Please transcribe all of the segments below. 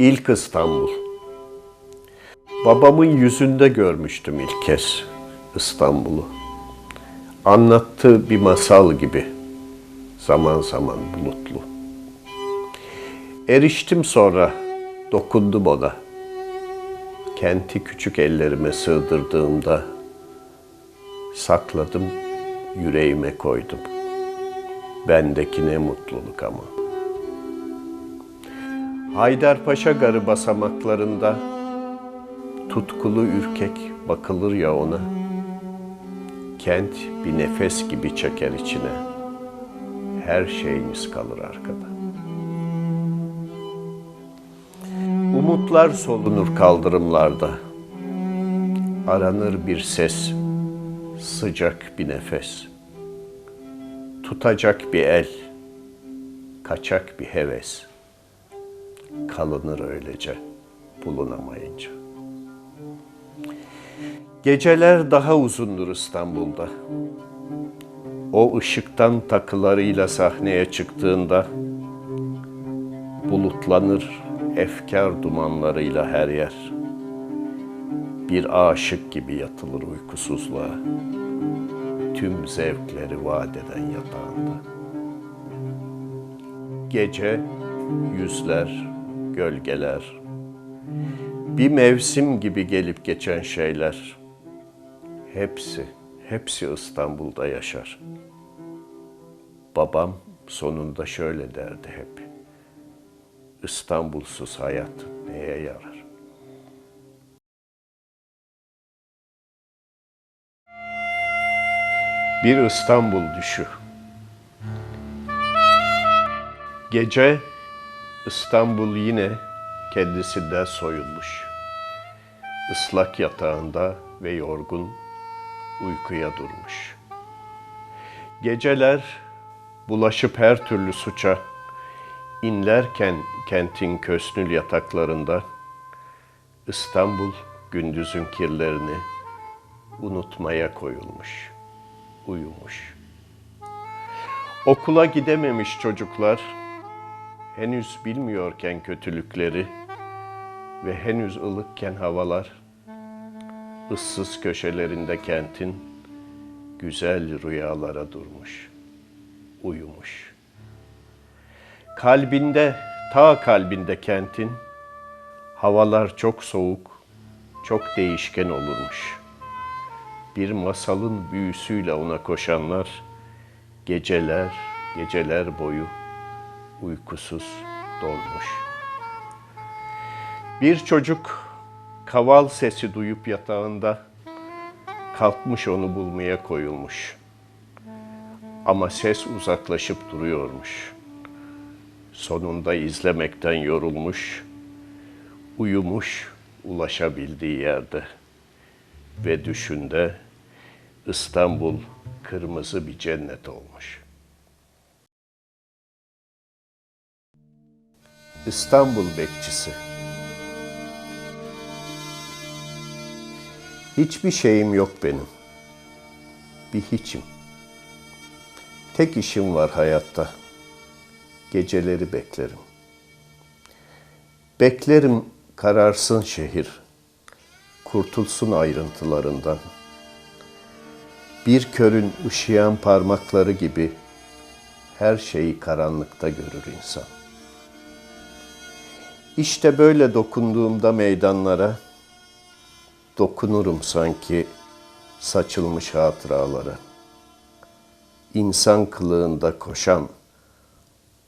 İlk İstanbul. Babamın yüzünde görmüştüm ilk kez İstanbul'u. Anlattığı bir masal gibi. Zaman zaman bulutlu. Eriştim sonra, dokundum ona. Kenti küçük ellerime sığdırdığımda sakladım, yüreğime koydum. Bendeki ne mutluluk ama. Haydarpaşa garı basamaklarında tutkulu ürkek bakılır ya ona. Kent bir nefes gibi çeker içine. Her şeyimiz kalır arkada. Umutlar solunur kaldırımlarda. Aranır bir ses, sıcak bir nefes. Tutacak bir el, kaçak bir heves. Kalınır öylece bulunamayınca. Geceler daha uzundur İstanbul'da. O ışıktan takılarıyla sahneye çıktığında bulutlanır efkar dumanlarıyla her yer. Bir aşık gibi yatılır uykusuzluğa. Tüm zevkleri vaat yatağında. Gece, yüzler, gölgeler, bir mevsim gibi gelip geçen şeyler. Hepsi, hepsi İstanbul'da yaşar. Babam sonunda şöyle derdi hep. İstanbulsuz hayat neye yarar? Bir İstanbul düşü. Gece İstanbul yine kendisinden soyulmuş. Islak yatağında ve yorgun uykuya durmuş. Geceler bulaşıp her türlü suça inlerken kentin kösnül yataklarında İstanbul gündüzün kirlerini unutmaya koyulmuş, uyumuş. Okula gidememiş çocuklar henüz bilmiyorken kötülükleri ve henüz ılıkken havalar ıssız köşelerinde kentin güzel rüyalara durmuş, uyumuş. Kalbinde, ta kalbinde kentin havalar çok soğuk, çok değişken olurmuş. Bir masalın büyüsüyle ona koşanlar geceler, geceler boyu uykusuz dolmuş. Bir çocuk kaval sesi duyup yatağında kalkmış onu bulmaya koyulmuş. Ama ses uzaklaşıp duruyormuş. Sonunda izlemekten yorulmuş, uyumuş ulaşabildiği yerde ve düşünde İstanbul kırmızı bir cennet olmuş.'' İstanbul bekçisi. Hiçbir şeyim yok benim. Bir hiçim. Tek işim var hayatta. Geceleri beklerim. Beklerim kararsın şehir. Kurtulsun ayrıntılarından. Bir körün ışıyan parmakları gibi her şeyi karanlıkta görür insan. İşte böyle dokunduğumda meydanlara, dokunurum sanki saçılmış hatıralara. İnsan kılığında koşan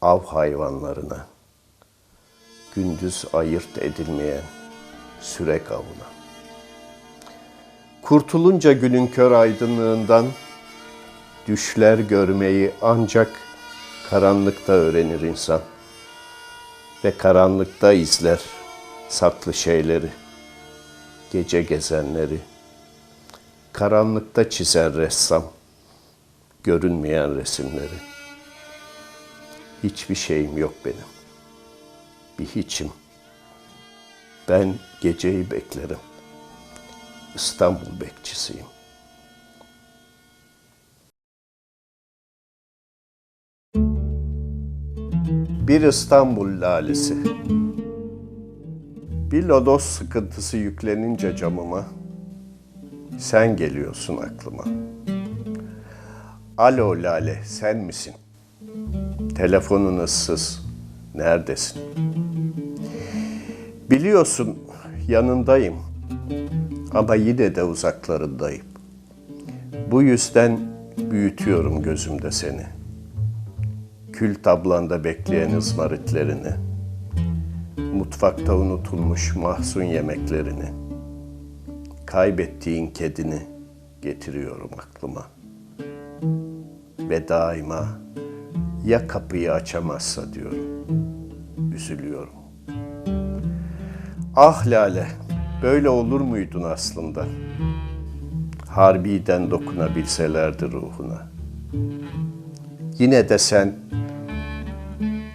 av hayvanlarına, gündüz ayırt edilmeyen sürek avına. Kurtulunca günün kör aydınlığından, düşler görmeyi ancak karanlıkta öğrenir insan ve karanlıkta izler saklı şeyleri, gece gezenleri. Karanlıkta çizer ressam görünmeyen resimleri. Hiçbir şeyim yok benim. Bir hiçim. Ben geceyi beklerim. İstanbul bekçisiyim. Bir İstanbul lalesi. Bir lodos sıkıntısı yüklenince camıma sen geliyorsun aklıma. Alo Lale sen misin? Telefonun ıssız. Neredesin? Biliyorsun yanındayım. Ama yine de uzaklarındayım. Bu yüzden büyütüyorum gözümde seni. Kül tablanda bekleyen ızmaritlerini. Mutfakta unutulmuş mahzun yemeklerini. Kaybettiğin kedini getiriyorum aklıma. Ve daima ya kapıyı açamazsa diyorum. Üzülüyorum. Ah Lale, böyle olur muydun aslında? Harbiden dokunabilselerdi ruhuna. Yine de sen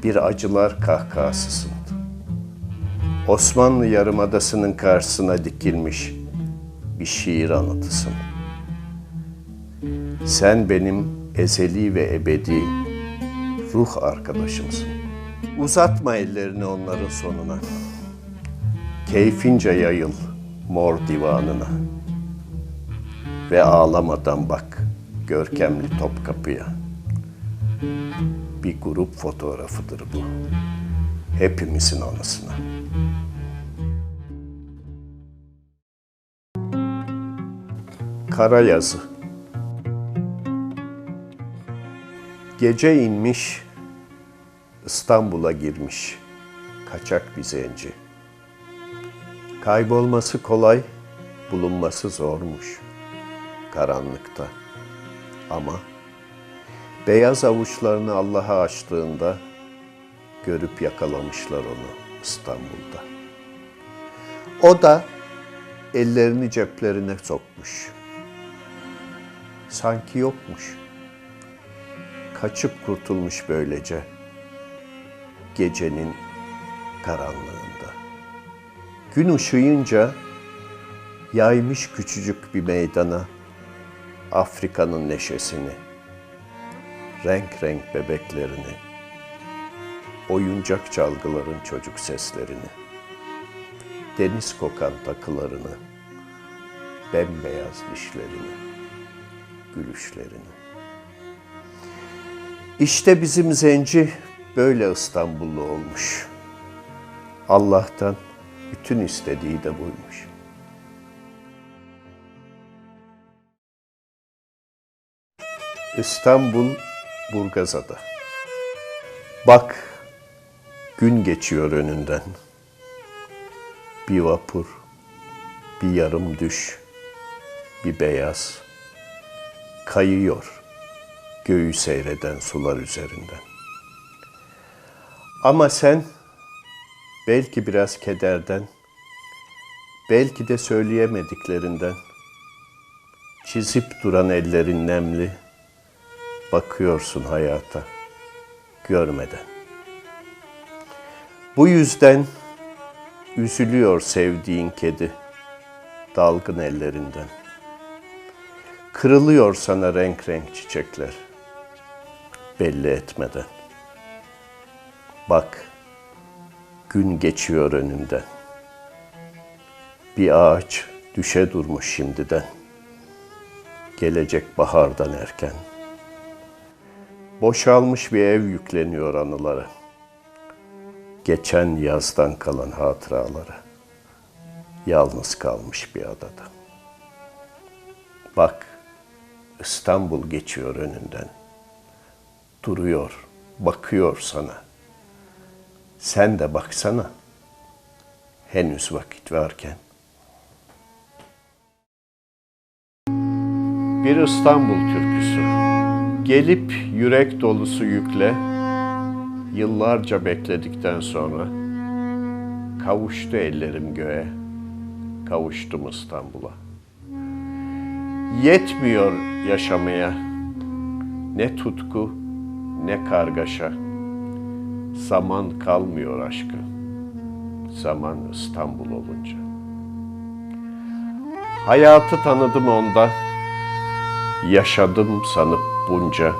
bir acılar kahkahasısın. Osmanlı Yarımadası'nın karşısına dikilmiş bir şiir anıtısın. Sen benim ezeli ve ebedi ruh arkadaşımsın. Uzatma ellerini onların sonuna. Keyfince yayıl mor divanına. Ve ağlamadan bak görkemli Topkapı'ya. Bir grup fotoğrafıdır bu. Hepimizin anısına. Kara yazı. Gece inmiş, İstanbul'a girmiş, kaçak bir zenci. Kaybolması kolay, bulunması zormuş karanlıkta. Ama beyaz avuçlarını Allah'a açtığında görüp yakalamışlar onu İstanbul'da. O da ellerini ceplerine sokmuş. Sanki yokmuş. Kaçıp kurtulmuş böylece gecenin karanlığında. Gün ışıyınca yaymış küçücük bir meydana Afrika'nın neşesini, renk renk bebeklerini, oyuncak çalgıların çocuk seslerini, deniz kokan takılarını, bembeyaz dişlerini, gülüşlerini. İşte bizim zenci böyle İstanbullu olmuş. Allah'tan bütün istediği de buymuş. İstanbul Burgazada. Bak gün geçiyor önünden. Bir vapur, bir yarım düş, bir beyaz. Kayıyor göğü seyreden sular üzerinden. Ama sen belki biraz kederden, belki de söyleyemediklerinden çizip duran ellerin nemli, bakıyorsun hayata görmeden. Bu yüzden üzülüyor sevdiğin kedi dalgın ellerinden. Kırılıyor sana renk renk çiçekler belli etmeden. Bak gün geçiyor önünden. Bir ağaç düşe durmuş şimdiden. Gelecek bahardan erken. Boşalmış bir ev yükleniyor anılara. Geçen yazdan kalan hatıralara. Yalnız kalmış bir adada. Bak İstanbul geçiyor önünden. Duruyor, bakıyor sana. Sen de baksana. Henüz vakit varken. Bir İstanbul türküsü. Gelip yürek dolusu yükle, yıllarca bekledikten sonra kavuştu ellerim göğe, kavuştum İstanbul'a. Yetmiyor yaşamaya ne tutku ne kargaşa. Zaman kalmıyor aşkı. Zaman İstanbul olunca. Hayatı tanıdım onda. Yaşadım sanıp bunca.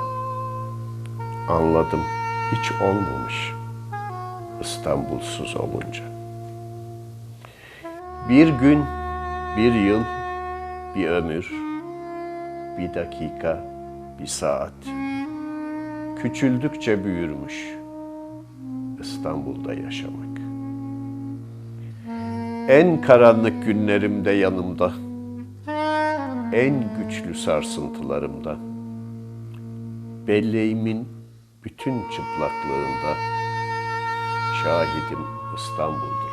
Anladım hiç olmamış İstanbulsuz olunca. Bir gün, bir yıl, bir ömür, bir dakika, bir saat. Küçüldükçe büyürmüş İstanbul'da yaşamak. En karanlık günlerimde yanımda, en güçlü sarsıntılarımda, belleğimin bütün çıplaklığında şahidim İstanbul'da.